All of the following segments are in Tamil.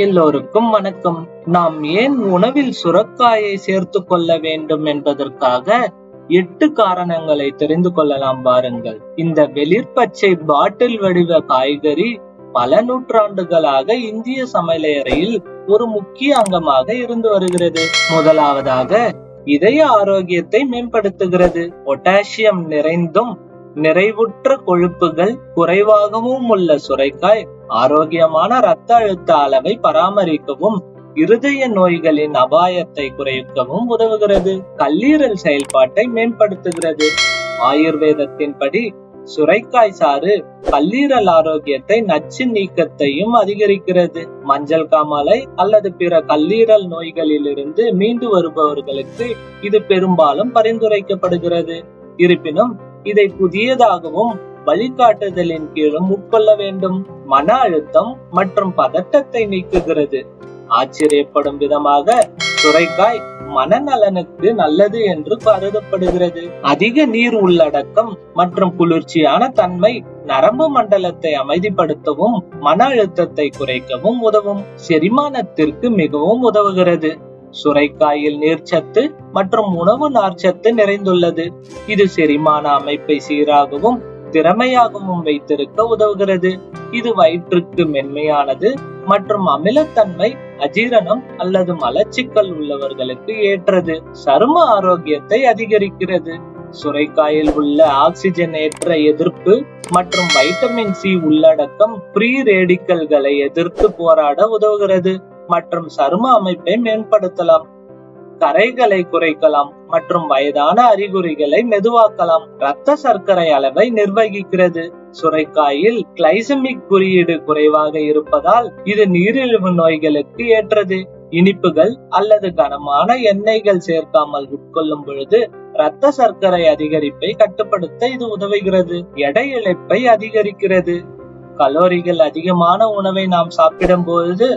எல்லோருக்கும் வணக்கம். நாம் ஏன் உணவில் சுரக்காயை சேர்த்து கொள்ள வேண்டும் என்பதற்காக எட்டு காரணங்களை தெரிந்து கொள்ளலாம் பாருங்கள். இந்த வெளிர்பச்சை பாட்டில் வடிவ காய்கறி பல நூற்றாண்டுகளாக இந்திய சமையலறையில் ஒரு முக்கிய அங்கமாக இருந்து வருகிறது. முதலாவதாக இதய ஆரோக்கியத்தை மேம்படுத்துகிறது. பொட்டாசியம் நிறைந்தும் நிறைவுற்ற கொழுப்புகள் குறைவாகவும் உள்ள சுரைக்காய் ஆரோக்கியமான இரத்த அழுத்த அளவை பராமரிக்கவும் இருதய நோய்களின் அபாயத்தை குறைக்கவும் உதவுகிறது. கல்லீரல் செயல்பாட்டை மேம்படுத்துகிறது. ஆயுர்வேதத்தின்படி சுரைக்காய் சாறு கல்லீரல் ஆரோக்கியத்தை நச்சு நீக்கத்தையும் அதிகரிக்கிறது. மஞ்சள் காமாலை அல்லது பிற கல்லீரல் நோய்களிலிருந்து மீண்டு வருபவர்களுக்கு இது பெரும்பாலும் பரிந்துரைக்கப்படுகிறது. இருப்பினும் இதை புதியதாகவும் வழிகாட்டுதலின் கீழும் உட்கொள்ள வேண்டும். மன அழுத்தம் மற்றும் பதட்டத்தை நீக்குகிறது. ஆச்சரியப்படும் விதமாக சுரைக்காய் மனநலனுக்கு நல்லது என்று கருதப்படுகிறது. அதிக நீர் உள்ளடக்கம் மற்றும் குளிர்ச்சியான தன்மை நரம்பு மண்டலத்தை அமைதிப்படுத்தவும் மன அழுத்தத்தை குறைக்கவும் உதவும். செரிமானத்திற்கு மிகவும் உதவுகிறது. சுரைக்காயில் நீர்ச்சத்து மற்றும் உணவு நார்ச்சத்து நிறைந்துள்ளது. இது செரிமான அமைப்பை சீராகவும் திறமையாகவும் வைத்திருக்க உதவுகிறது. இது வயிற்றுக்கு மென்மையானது மற்றும் அமிலத்தன்மை அஜீரணம் அல்லது மலச்சிக்கல் உள்ளவர்களுக்கு ஏற்றது. சரும ஆரோக்கியத்தை அதிகரிக்கிறது. சுரைக்காயில் உள்ள ஆக்சிஜனேற்ற எதிர்ப்பு மற்றும் வைட்டமின் சி உள்ளடக்கம் ஃப்ரீ ரேடிக்கல்களை எதிர்த்து போராட உதவுகிறது. மற்றும் சரும அமைப்பை மேம்படுத்தலாம். கரைகளை குறைக்கலாம் மற்றும் வயதான அறிகுறிகளை மெதுவாக்கலாம். இரத்த சர்க்கரை அளவை நிர்வகிக்கிறது. சுரைக்காயில் கிளைசமிக் குறியீடு குறைவாக இருப்பதால் இது நீரிழிவு நோய்களுக்கு ஏற்றது. இனிப்புகள் அல்லது கனமான எண்ணெய்கள் சேர்க்காமல் உட்கொள்ளும் பொழுது இரத்த சர்க்கரை அதிகரிப்பை கட்டுப்படுத்த இது உதவுகிறது. எடை இழப்பை அதிகரிக்கிறது. கலோரிகள் அதிகமான உணவை நாம் சாப்பிடும் பொழுது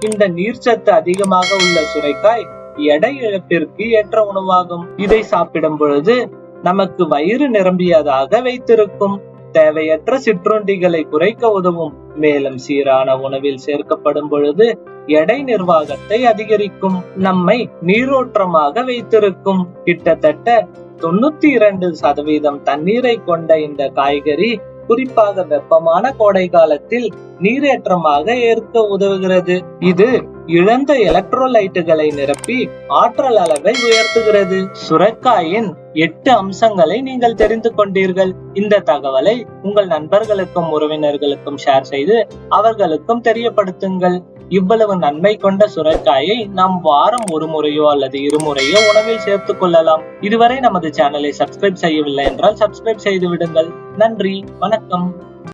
இந்த நீர்ச்சத்து அதிகமாக உள்ள சுரைக்காய் எடை இழப்பிற்கு ஏற்ற உணவாகும். இதை சாப்பிடும் பொழுது நமக்கு வயிறு நிரம்பியதாக வைத்திருக்கும். தேவையற்ற சிற்றுண்டிகளை குறைக்க உதவும். மேலும் சீரான உணவில் சேர்க்கப்படும் பொழுது எடை நிர்வாகத்தை அதிகரிக்கும். நம்மை நீரோற்றமாக வைத்திருக்கும். கிட்டத்தட்ட தொண்ணூத்தி இரண்டு சதவீதம் தண்ணீரை கொண்ட இந்த காய்கறி குறிப்பாக வெப்பமான கோடை காலத்தில் நீரேற்றமாக ஏற்க உதவுகிறது. இது இழந்த எலக்ட்ரோலைட்டுகளை நிரப்பி ஆற்றல் அளவை உயர்த்துகிறது. சுரக்காயின் எட்டு அம்சங்களை நீங்கள் தெரிந்து கொண்டீர்கள். இந்த தகவலை உங்கள் நண்பர்களுக்கும் உறவினர்களுக்கும் ஷேர் செய்து அவர்களுக்கும் தெரியப்படுத்துங்கள். இவ்வளவு நன்மை கொண்ட சுரைக்காயை நாம் வாரம் ஒரு முறையோ அல்லது இருமுறையோ உணவில் சேர்த்துக் கொள்ளலாம். இதுவரை நமது சேனலை சப்ஸ்கிரைப் செய்யவில்லை என்றால் சப்ஸ்கிரைப் செய்து விடுங்கள். நன்றி. வணக்கம்.